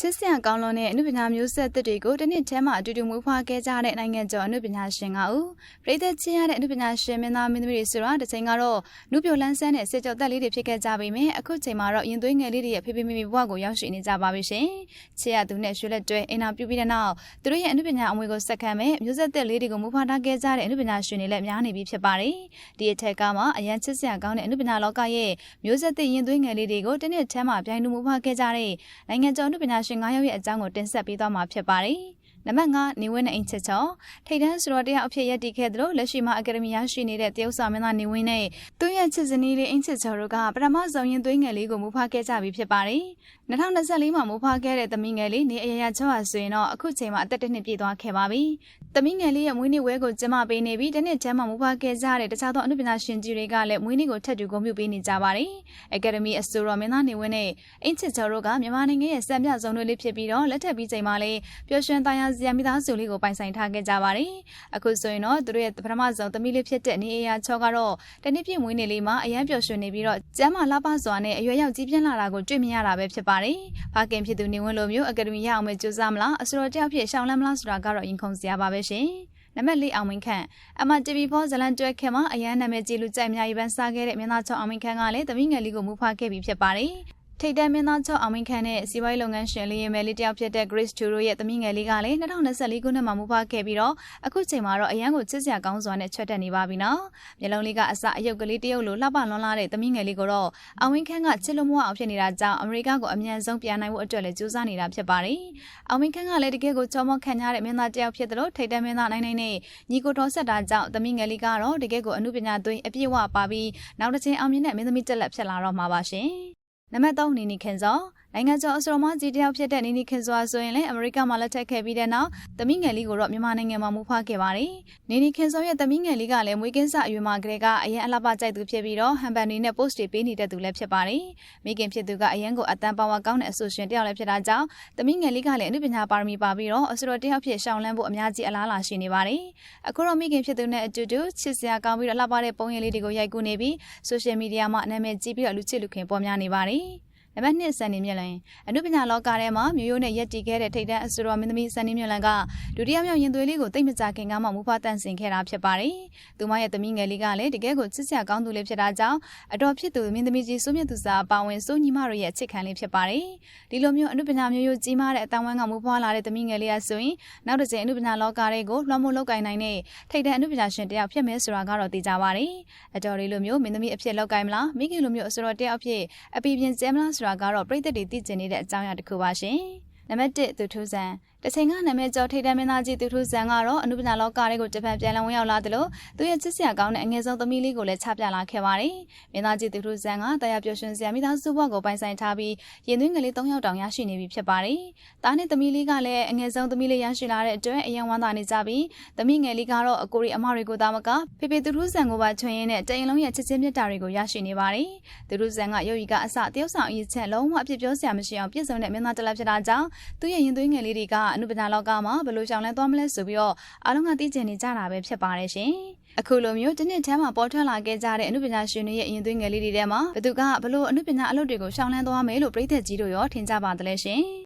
ချစ်စရာကောင်းလွန်တဲ့အနုပညာမျိုးဆက်သစ်တွေကိုတစ်နှစ်ထဲမှာအတူတူမွေးဖွားခဲ့ကြတဲ့နိုင်ငံကျော်အနုပညာရှင်ကဦးပြည်သက်ချင်းရတဲ့အနုပညာရှင်မင်းသားမင်းသမီးတွေဆိုတာတစ်ချိန်ကတော့နုပြိုလန်းဆန်းတဲ့စစ်ကြောသက်လေးတွေဖြစ်ခဲ့ကြပေမယ့်အခုချိန်မှာတော့ရင်သွေးငယ်လေးတွေရဲ့ဖေဖေမေမေဘဝကိုရောက်ရှိနေကြပါပြီရှင်ချစ်ရသူနဲ့ရွှေလက်တွဲအင်တာပြုပြီးတဲ့နောက်သူတို့ရဲ့အနုပညာအမွေကိုစက္ကန့်မဲ့မျိုးဆက်သစ်လေးတွေကိုမွေးဖွားထားခဲ့ကြတဲ့အနုပညာရှင်တွေလည်းများနေပြီဖြစ်ပါတယ်ဒီအထက်ကမှအရန်ချစ်စရာကောင်းတဲ့အနုပညာလောကရဲ့မျိုးဆက်သစ်ရင်သွေးငယ်လေးတွေကိုတစ်နှစ်ထဲမှာပြိုင်တူမွေးဖွားခဲ့ကြတဲ့နိုင်ငံကျော်အနုပညာရှင်9ယောက်ရဲ့အကြောင်းကိုတင်ဆက်ပေးသွားမှာဖြစ်ပါတယ်။ နံပါတ်5နေဝင်းနဲ့အင်ချက်ချောထိတ်တန်းဆိုတော့တရားအဖြစ်ရည်တည်ခဲ့သလိုလက်ရှိမှာအကယ်ဒမီရရှိနေတဲ့တရုတ်ဆောင်မင်းသားနေဝင်းနဲ့သူ့ရဲ့ချစ်စနီးလေးအင်ချက်ချောတို့ကပထမဆုံးရင်သွေးငယ်လေးကိုမူဖားခဲ့ကြပြီဖြစ်ပါတယ်။2024မှာမူဖားခဲ့တဲ့သမီးငယ်လေးနေအရရချောဟာဆိုရင်တော့အခုချိန်မှာအသက်တစ်နှစ်ပြည့်သွားခဲ့ပါပြီ။သမီးငယ်လေးရဲ့မွေးနေ့ဝဲကိုကျမပေးနေပြီးတနေ့ချမ်းမှာမူဖားခဲ့ကြတဲ့တခြားသောအနုပညာရှင်ကြီးတွေကလည်းမွေးနေ့ကိုထပ်တူဂုဏ်ပြုပေးနေကြပါတယ်။အကယ်ဒမီအဆိုတော်မင်းသားနေဝင်းနဲ့အင်ချစ်ချောတို့ကမြန်မာနိုင်ငံရဲ့စံပြဆုံးတွေလေးဖြစ်ပြီးတော့လက်ထပ်ပြီးချိန်မှာလည်းပျော်ရွှင်သားရစရာမိသားစုလေးကိုပိုင်ဆိုင်ထားခဲ့ကြပါတယ်။အခုဆိုရင်တော့သူတို့ရဲ့ပထမဆုံးသမီးလေးဖြစ်တဲ့နေအေယာချောကတော့တနေ့ပြည့်မွေးနေ့လေးမှာအရန်ပျော်ရွှင်နေပြီးတော့ကျမ်းမာလှပစွာနဲ့အရွယ်ရောက်ကြီးပြင်းလာတာကိုတွေ့မြင်ရတာပဲဖြစ်ပါတယ်။ဘာကင်ဖြစ်သူနေဝင်းလိုမျိုးအကယ်ဒမီရအောင်မကြိုးစားမလားအစတော်တယောက်ဖြစ်ရှောင်းလန်းမလားဆိုတာကတော့ရင်ခုန်စရာပါပဲရှင်။နံပါတ်၄အောင်မင်းခန့်အမတီဗီဖောဇလန်တွဲခင်မှာအရန်နာမည်ကြီးလူကြိုက်အများကြီးပန်းစားခဲ့တဲ့မင်းသားချောင်းအောင်မင်းခန့်ကလည်းသမီးငယ်လေးကိုမူဖွားခဲ့ပြီးဖြစ်ပါတယ်။ ထိတ်တန်းမင်းသားချောင်းအောင်မင်းခန့်နဲ့စီးပွားရေးလုပ်ငန်းရှင်လေးရဲမယ်လေးတယောက်ဖြစ်တဲ့ Grace Turo ရဲ့သမီးငယ်လေးကလည်း2024ခုနှစ်မှာမူဖွားခဲ့ပြီးတော့အခုချိန်မှာတော့အရန်ကိုချစ်စရာကောင်းစွာနဲ့ချွတ်တက်နေပါပြီနော်။မျိုးလုံးလေးကအစအယုတ်ကလေးတရုတ်လိုလှပလွန်လာတဲ့သမီးငယ်လေးကိုတော့အောင်မင်းခန့်ကချစ်လို့မဝအောင်ဖြစ်နေတာကြောင့်အမေရိကကိုအမြန်ဆုံးပြန်နိုင်ဖို့အတွက်လည်းကြိုးစားနေတာဖြစ်ပါတယ်။အောင်မင်းခန့်ကလည်းတကယ်ကိုချောမောခံရတဲ့မင်းသားတယောက်ဖြစ်တယ်လို့ထိတ်တန်းမင်းသားနိုင်နိုင်နဲ့ညီကိုတော်ဆက်တာကြောင့်သမီးငယ်လေးကတော့တကယ်ကိုအမှုပညာသွင်းအပြည့်ဝပါပြီးနောက်တစ်ချိန်အောင်မြင်တဲ့မင်းသမီးတက်လက်ဖြစ်လာတော့မှာပါရှင်။ နံပါတ်3နီနီခင်စောနိုင်ငံကျော်အစတော်မကြီးတယောက်ဖြစ်တဲ့နီနီခင်စွာဆိုရင်လည်းအမေရိကမှာလက်ထပ်ခဲ့ပြီးတဲ့နောက်သမီးငယ်လေးကိုတော့မြန်မာနိုင်ငံမှာမူဖွားခဲ့ပါတယ်။နီနီခင်စွာရဲ့သမီးငယ်လေးကလည်းမွေးကင်းစအရွယ်မှာကလေးကအရင်အလှပကြိုက်သူဖြစ်ပြီးတော့ဟန်ပန်နေနဲ့ post တွေပေးနေတဲ့သူလည်းဖြစ်ပါတယ်။မိခင်ဖြစ်သူကအရင်ကိုအတန်းပါဝါကောင်းတဲ့အဆိုရှင်တယောက်လည်းဖြစ်တာကြောင့်သမီးငယ်လေးကလည်းအနုပညာပါရမီပါပြီးတော့အစတော်တယောက်ဖြစ်ရှောင်းလန်းဖို့အများကြီးအလားအလာရှိနေပါတယ်။အခုတော့မိခင်ဖြစ်သူနဲ့အတူတူချစ်စရာကောင်းပြီးတော့လှပတဲ့ပုံရိပ်လေးတွေကိုရိုက်ကူးနေပြီး social media မှာနာမည်ကြီးပြီးတော့လူချစ်လူခင်ပေါ်များနေပါတယ်။ နံပါတ်2စံနေမြင့်လန်အနုပညာလောကထဲမှာမျိုးရိုးနဲ့ရက်တီခဲ့တဲ့ထိတ်တန်းအဆိုတော်မင်းသမီးစံနေမြင့်လန်ကဒုတိယမြောက်ရင်သွေးလေးကိုတိတ်မကြခင်ကမှမူဖတန့်စင်ခဲ့တာဖြစ်ပါတယ်။သူမရဲ့သမီးငယ်လေးကလည်းတကယ်ကိုချစ်စရာကောင်းသူလေးဖြစ်တာကြောင့်အတော်ဖြစ်သူမင်းသမီးကြီးစိုးမြတ်သူစာပါဝင်စိုးညီမတို့ရဲ့ချစ်ခံလေးဖြစ်ပါတယ်။ဒီလိုမျိုးအနုပညာမျိုးရိုးကြီးမားတဲ့အတန်းဝမ်းကမူဖွားလာတဲ့သမီးငယ်လေးအဆိုရင်နောက်တစ်ချိန်အနုပညာလောကတွေကိုလွှမ်းမိုးလောက်ကင်နိုင်တဲ့ထိတ်တန်းအနုပညာရှင်တယောက်ဖြစ်မယ်ဆိုတာကတော့သိကြပါတယ်။အတော်လေးလိုမျိုးမင်းသမီးအဖြစ်လောက်ကင်မလားမိခင်လိုမျိုးအဆိုတော်တယောက်ဖြစ်အပီပြင်ကျဲမလားဆိုတာကတော့ပြည်သက်တွေသိကျင်နေတဲ့အကြောင်းအရာတစ်ခုပါရှင်။နံပါတ်1သူထူးဆန်း တချိန်ကနာမည်ကျော်ထိတ်တန်းမင်းသားကြီးသူထုဆန်ကတော့အနုပညာလောကတွေကိုဂျပန်ပြန်လည်ဝင်ရောက်လာတယ်လို့သူရဲ့ချစ်စရာကောင်းတဲ့အငယ်ဆုံးသမီးလေးကိုလည်းချပြလာခဲ့ပါတယ်။မင်းသားကြီးသူထုဆန်ကတရားပျော်ရွှင်စရာမိသားစုဘဝကိုပိုင်ဆိုင်ထားပြီးရင်သွင်းကလေး၃ယောက်တောင်ရရှိနေပြီဖြစ်ပါတယ်။သားနဲ့သမီးလေးကလည်းအငယ်ဆုံးသမီးလေးရရှိလာတဲ့အတွက်အယံဝမ်းသာနေကြပြီးသမီးငယ်လေးကတော့အကိုရီအမတွေကိုသာမကဖေဖေသူထုဆန်ကိုပါချွင်ရင်းနဲ့တရင်လုံးရဲ့ချစ်ချင်းမြတ်တာတွေကိုရရှိနေပါတယ်။သူထုဆန်ကရုပ်ရည်ကအစတယောက်ဆောင်အရေးချက်လုံးဝအပြစ်ပြောစရာမရှိအောင်ပြည့်စုံတဲ့မင်းသားတစ်လက်ဖြစ်တာကြောင့်သူ့ရဲ့ရင်သွင်းငယ်လေးတွေကအနုပညာလောကမှာဘယ်လိုရှောင်လဲသွားမလဲဆိုပြီးတော့အားလုံးကသိကျင်နေကြတာပဲဖြစ်ပါတယ်ရှင်။အခုလိုမျိုးတစ်နှစ်တန်းမှာပေါ်ထွက်လာခဲ့ကြတဲ့အမှုပညာရှင်တွေရဲ့အရင်သွေးငယ်လေးတွေထဲမှာဘသူကဘလို့အမှုပညာအလုပ်တွေကိုရှောင်လန်းသွားမယ်လို့ပြည်သက်ကြီးတို့ရောထင်ကြပါသလဲရှင်။